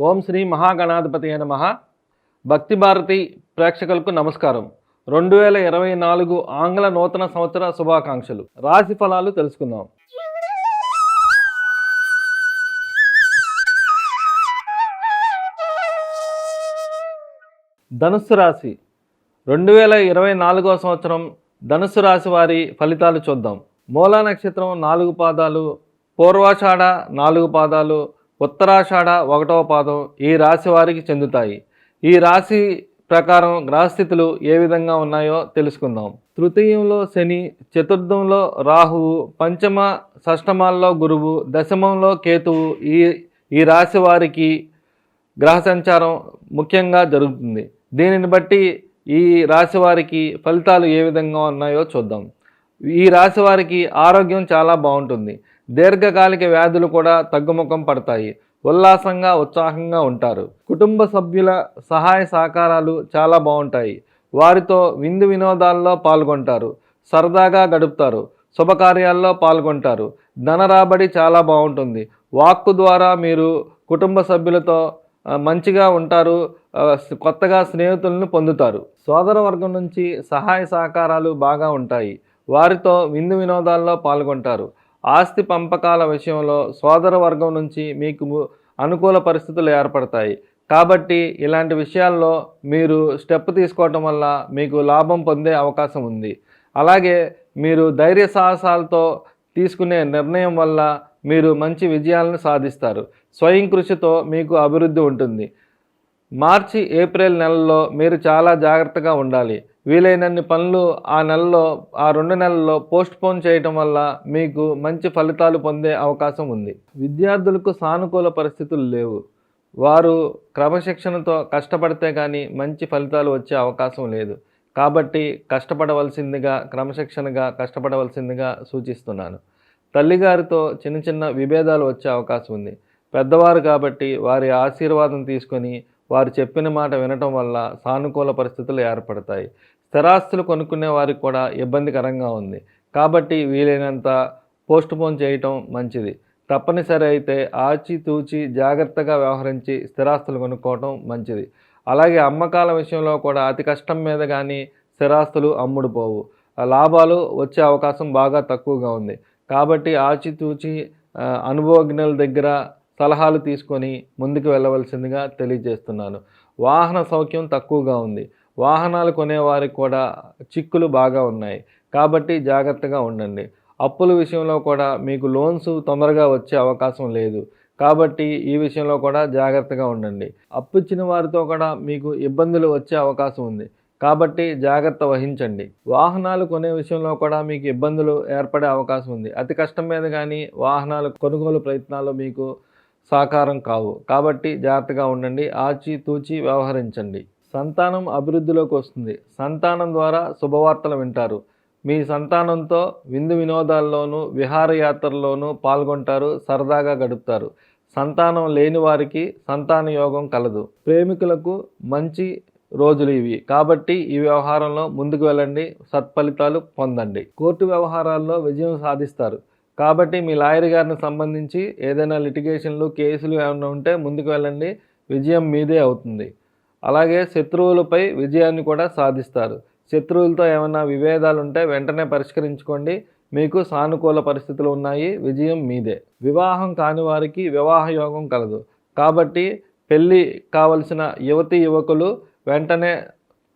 ఓం శ్రీ మహాగణాధిపతి నమ. భక్తి భారతి ప్రేక్షకులకు నమస్కారం. రెండు వేల ఇరవై నాలుగు ఆంగ్ల నూతన సంవత్సర శుభాకాంక్షలు. రాశి ఫలాలు తెలుసుకుందాం. ధనుస్సు రాశి. రెండు వేల ఇరవై నాలుగో సంవత్సరం ధనుస్సు రాశి వారి ఫలితాలు చూద్దాం. మూలా నక్షత్రం నాలుగు పాదాలు పూర్వాషాఢ నాలుగు పాదాలు ఉత్తరాషాఢ ఒకటవ పాదం ఈ రాశి వారికి చెందుతాయి. ఈ రాశి ప్రకారం గ్రహస్థితులు ఏ విధంగా ఉన్నాయో తెలుసుకుందాం. తృతీయంలో శని చతుర్థంలో రాహువు పంచమ షష్టమాల్లో గురువు దశమంలో కేతువు ఈ ఈ రాశి వారికి గ్రహ సంచారం ముఖ్యంగా జరుగుతుంది. దీనిని బట్టి ఈ రాశి వారికి ఫలితాలు ఏ విధంగా ఉన్నాయో చూద్దాం. ఈ రాశి వారికి ఆరోగ్యం చాలా బాగుంటుంది. దీర్ఘకాలిక వ్యాధులు కూడా తగ్గుముఖం పడతాయి. ఉల్లాసంగా ఉత్సాహంగా ఉంటారు. కుటుంబ సభ్యుల సహాయ సహకారాలు చాలా బాగుంటాయి. వారితో విందు వినోదాల్లో పాల్గొంటారు. సరదాగా గడుపుతారు. శుభకార్యాల్లో పాల్గొంటారు. ధన రాబడి చాలా బాగుంటుంది. వాక్కు ద్వారా మీరు కుటుంబ సభ్యులతో మంచిగా ఉంటారు. కొత్తగా స్నేహితులను పొందుతారు. సోదర వర్గం నుంచి సహాయ సహకారాలు బాగా ఉంటాయి. వారితో విందు వినోదాల్లో పాల్గొంటారు. ఆస్తి పంపకాల విషయంలో సోదర వర్గం నుంచి మీకు అనుకూల పరిస్థితులు ఏర్పడతాయి. కాబట్టి ఇలాంటి విషయాల్లో మీరు స్టెప్ తీసుకోవటం వల్ల మీకు లాభం పొందే అవకాశం ఉంది. అలాగే మీరు ధైర్య సాహసాలతో తీసుకునే నిర్ణయం వల్ల మీరు మంచి విజయాలను సాధిస్తారు. స్వయం కృషితో మీకు అభివృద్ధి ఉంటుంది. మార్చి ఏప్రిల్ నెలలో మీరు చాలా జాగ్రత్తగా ఉండాలి. వీలైనన్ని పనులు ఆ నెలలో ఆ రెండు నెలల్లో పోస్ట్ పోన్ చేయటం వల్ల మీకు మంచి ఫలితాలు పొందే అవకాశం ఉంది. విద్యార్థులకు సానుకూల పరిస్థితులు లేవు. వారు క్రమశిక్షణతో కష్టపడితే కానీ మంచి ఫలితాలు వచ్చే అవకాశం లేదు. కాబట్టి కష్టపడవలసిందిగా క్రమశిక్షణగా కష్టపడవలసిందిగా సూచిస్తున్నాను. తల్లిగారితో చిన్న చిన్న విభేదాలు వచ్చే అవకాశం ఉంది. పెద్దవారు కాబట్టి వారి ఆశీర్వాదం తీసుకొని వారు చెప్పిన మాట వినటం వల్ల సానుకూల పరిస్థితులు ఏర్పడతాయి. స్థిరాస్తులు కొనుక్కునే వారికి కూడా ఇబ్బందికరంగా ఉంది. కాబట్టి వీలైనంత పోస్ట్ పోన్ చేయటం మంచిది. తప్పనిసరి అయితే ఆచితూచి జాగ్రత్తగా వ్యవహరించి స్థిరాస్తులు కొనుక్కోవటం మంచిది. అలాగే అమ్మకాల విషయంలో కూడా అతి కష్టం మీద కానీ స్థిరాస్తులు అమ్ముడుపోవు. లాభాలు వచ్చే అవకాశం బాగా తక్కువగా ఉంది. కాబట్టి ఆచితూచి అనుభవజ్ఞుల దగ్గర సలహాలు తీసుకొని ముందుకు వెళ్ళవలసిందిగా తెలియజేస్తున్నాను. వాహన సౌఖ్యం తక్కువగా ఉంది. వాహనాలు కొనేవారికి కూడా చిక్కులు బాగా ఉన్నాయి. కాబట్టి జాగ్రత్తగా ఉండండి. అప్పుల విషయంలో కూడా మీకు లోన్స్ తొందరగా వచ్చే అవకాశం లేదు. కాబట్టి ఈ విషయంలో కూడా జాగ్రత్తగా ఉండండి. అప్పు ఇచ్చిన వారితో కూడా మీకు ఇబ్బందులు వచ్చే అవకాశం ఉంది. కాబట్టి జాగ్రత్త వహించండి. వాహనాలు కొనే విషయంలో కూడా మీకు ఇబ్బందులు ఏర్పడే అవకాశం ఉంది. అతి కష్టం మీద కానీ వాహనాలు కొనుగోలు ప్రయత్నాలు మీకు సాకారం కావు. కాబట్టి జాగ్రత్తగా ఉండండి. ఆచి తూచి వ్యవహరించండి. సంతానం అభివృద్ధిలోకి వస్తుంది. సంతానం ద్వారా శుభవార్తలు వింటారు. మీ సంతానంతో విందు వినోదాల్లోనూ విహారయాత్రల్లోనూ పాల్గొంటారు సరదాగా గడుపుతారు. సంతానం లేని వారికి సంతాన యోగం కలదు. ప్రేమికులకు మంచి రోజులు ఇవి. కాబట్టి ఈ వ్యవహారంలో ముందుకు వెళ్ళండి సత్ఫలితాలు పొందండి. కోర్టు వ్యవహారాల్లో విజయం సాధిస్తారు. కాబట్టి మీ లాయర్ గారిని సంబంధించి ఏదైనా లిటిగేషన్లు కేసులు ఏమైనా ఉంటే ముందుకు వెళ్ళండి. విజయం మీదే అవుతుంది. అలాగే శత్రువులపై విజయాన్ని కూడా సాధిస్తారు. శత్రువులతో ఏమైనా విభేదాలు ఉంటే వెంటనే పరిష్కరించుకోండి. మీకు సానుకూల పరిస్థితులు ఉన్నాయి. విజయం మీదే. వివాహం కాని వారికి వివాహ యోగం కలదు. కాబట్టి పెళ్ళి కావలసిన యువతి యువకులు వెంటనే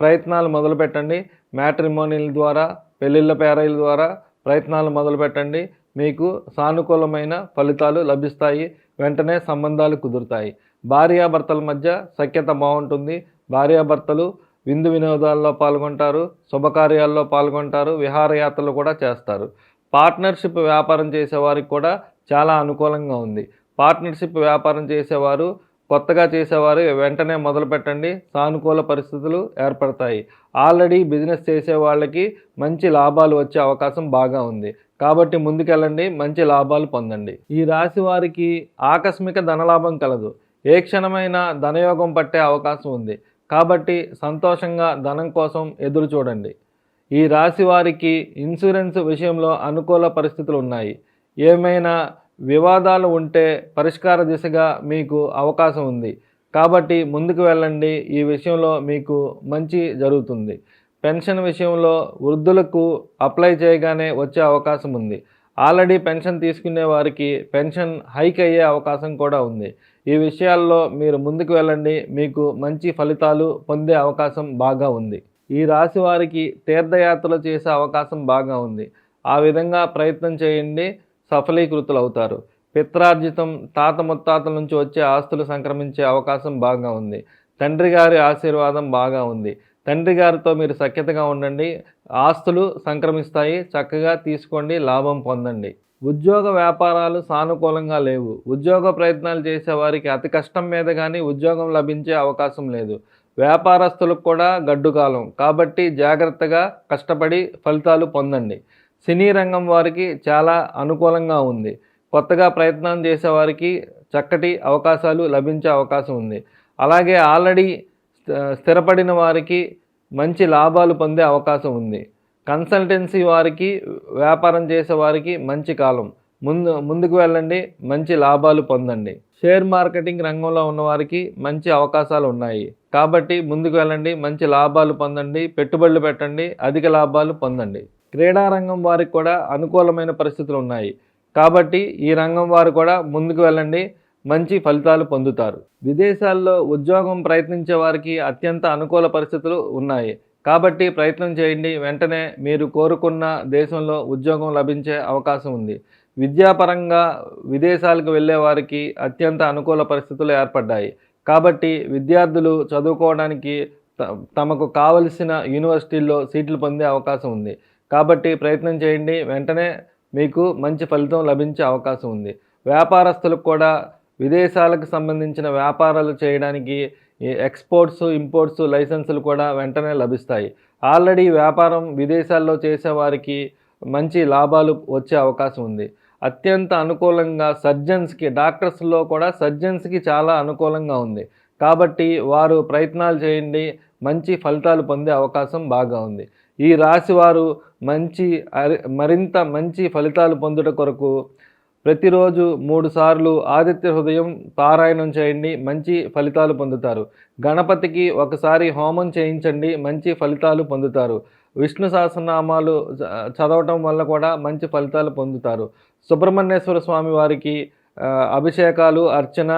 ప్రయత్నాలు మొదలుపెట్టండి. మ్యాట్రిమోనియల్ ద్వారా పెళ్ళిళ్ళ పేరైల ద్వారా ప్రయత్నాలు మొదలుపెట్టండి. మీకు సానుకూలమైన ఫలితాలు లభిస్తాయి. వెంటనే సంబంధాలు కుదురుతాయి. భార్యాభర్తల మధ్య సఖ్యత బాగుంటుంది. భార్యాభర్తలు విందు వినోదాల్లో పాల్గొంటారు శుభకార్యాల్లో పాల్గొంటారు విహారయాత్రలు కూడా చేస్తారు. పార్ట్నర్షిప్ వ్యాపారం చేసేవారికి కూడా చాలా అనుకూలంగా ఉంది. పార్ట్నర్షిప్ వ్యాపారం చేసేవారు కొత్తగా చేసేవారు వెంటనే మొదలు పెట్టండి. సానుకూల పరిస్థితులు ఏర్పడతాయి. ఆల్రెడీ బిజినెస్ చేసే వాళ్ళకి మంచి లాభాలు వచ్చే అవకాశం బాగా ఉంది. కాబట్టి ముందుకెళ్ళండి మంచి లాభాలు పొందండి. ఈ రాశి వారికి ఆకస్మిక ధనలాభం కలదు. ఏ క్షణమైన ధనయోగం పట్టే అవకాశం ఉంది. కాబట్టి సంతోషంగా ధనం కోసం ఎదురు చూడండి. ఈ రాశి వారికి ఇన్సూరెన్స్ విషయంలో అనుకూల పరిస్థితులు ఉన్నాయి. ఏమైనా వివాదాలు ఉంటే పరిష్కార దిశగా మీకు అవకాశం ఉంది. కాబట్టి ముందుకు వెళ్ళండి. ఈ విషయంలో మీకు మంచి జరుగుతుంది. పెన్షన్ విషయంలో వృద్ధులకు అప్లై చేయగానే వచ్చే అవకాశం ఉంది. ఆల్రెడీ పెన్షన్ తీసుకునే వారికి పెన్షన్ హైక్ అయ్యే అవకాశం కూడా ఉంది. ఈ విషయాల్లో మీరు ముందుకు వెళ్ళండి. మీకు మంచి ఫలితాలు పొందే అవకాశం బాగా ఉంది. ఈ రాశి వారికి తీర్థయాత్రలు చేసే అవకాశం బాగా ఉంది. ఆ విధంగా ప్రయత్నం చేయండి. సఫలీకృతులు అవుతారు పిత్రార్జితం తాత ముత్తాతల నుంచి వచ్చే ఆస్తులు సంక్రమించే అవకాశం బాగా ఉంది. తండ్రి గారి ఆశీర్వాదం బాగా ఉంది. తండ్రి గారితో మీరు సఖ్యతగా ఉండండి ఆస్తులు సంక్రమిస్తాయి చక్కగా తీసుకోండి లాభం పొందండి. ఉద్యోగ వ్యాపారాలు సానుకూలంగా లేవు. ఉద్యోగ ప్రయత్నాలు చేసే వారికి అతి కష్టం మీద కానీ ఉద్యోగం లభించే అవకాశం లేదు. వ్యాపారస్తులకు కూడా గడ్డుకాలం కాబట్టి జాగ్రత్తగా కష్టపడి ఫలితాలు పొందండి. సినీ రంగం వారికి చాలా అనుకూలంగా ఉంది. కొత్తగా ప్రయత్నం చేసేవారికి చక్కటి అవకాశాలు లభించే అవకాశం ఉంది. అలాగే ఆల్రెడీ స్థిరపడిన వారికి మంచి లాభాలు పొందే అవకాశం ఉంది. కన్సల్టెన్సీ వారికి వ్యాపారం చేసే వారికి మంచి కాలం. ముందు ముందుకు వెళ్ళండి మంచి లాభాలు పొందండి. షేర్ మార్కెటింగ్ రంగంలో ఉన్నవారికి మంచి అవకాశాలు ఉన్నాయి. కాబట్టి ముందుకు వెళ్ళండి మంచి లాభాలు పొందండి పెట్టుబడులు పెట్టండి అధిక లాభాలు పొందండి. క్రీడా రంగం వారికి కూడా అనుకూలమైన పరిస్థితులు ఉన్నాయి. కాబట్టి ఈ రంగం వారు కూడా ముందుకు వెళ్ళండి మంచి ఫలితాలు పొందుతారు. విదేశాల్లో ఉద్యోగం ప్రయత్నించే వారికి అత్యంత అనుకూల పరిస్థితులు ఉన్నాయి. కాబట్టి ప్రయత్నం చేయండి. వెంటనే మీరు కోరుకున్న దేశంలో ఉద్యోగం లభించే అవకాశం ఉంది. విద్యాపరంగా విదేశాలకు వెళ్ళే వారికి అత్యంత అనుకూల పరిస్థితులు ఏర్పడ్డాయి. కాబట్టి విద్యార్థులు చదువుకోవడానికి తమకు కావలసిన యూనివర్సిటీల్లో సీట్లు పొందే అవకాశం ఉంది. కాబట్టి ప్రయత్నం చేయండి. వెంటనే మీకు మంచి ఫలితం లభించే అవకాశం ఉంది. వ్యాపారస్తులకు కూడా విదేశాలకు సంబంధించిన వ్యాపారాలు చేయడానికి ఎక్స్పోర్ట్స్ ఇంపోర్ట్స్ లైసెన్సులు కూడా వెంటనే లభిస్తాయి. ఆల్రెడీ వ్యాపారం విదేశాల్లో చేసేవారికి మంచి లాభాలు వచ్చే అవకాశం ఉంది. అత్యంత అనుకూలంగా సర్జన్స్కి డాక్టర్స్లో కూడా సర్జన్స్కి చాలా అనుకూలంగా ఉంది. కాబట్టి వారు ప్రయత్నాలు చేయండి మంచి ఫలితాలు పొందే అవకాశం బాగా ఉంది. ఈ రాశి వారు మంచి మరింత మంచి ఫలితాలు పొందుట కొరకు ప్రతిరోజు మూడు సార్లు ఆదిత్య హృదయం పారాయణం చేయండి మంచి ఫలితాలు పొందుతారు. గణపతికి ఒకసారి హోమం చేయించండి మంచి ఫలితాలు పొందుతారు. విష్ణు సహస్రనామాలు చదవటం వల్ల కూడా మంచి ఫలితాలు పొందుతారు. సుబ్రహ్మణ్యేశ్వర స్వామి వారికి అభిషేకాలు అర్చన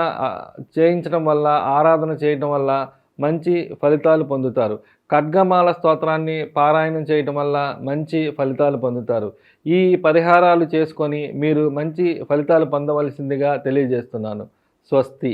చేయించడం వల్ల ఆరాధన చేయటం వల్ల మంచి ఫలితాలు పొందుతారు. ఖడ్గమాల స్తోత్రాన్ని పారాయణం చేయటం వల్ల మంచి ఫలితాలు పొందుతారు. ఈ పరిహారాలు చేసుకొని మీరు మంచి ఫలితాలు పొందవలసిందిగా తెలియజేస్తున్నాను. స్వస్తి.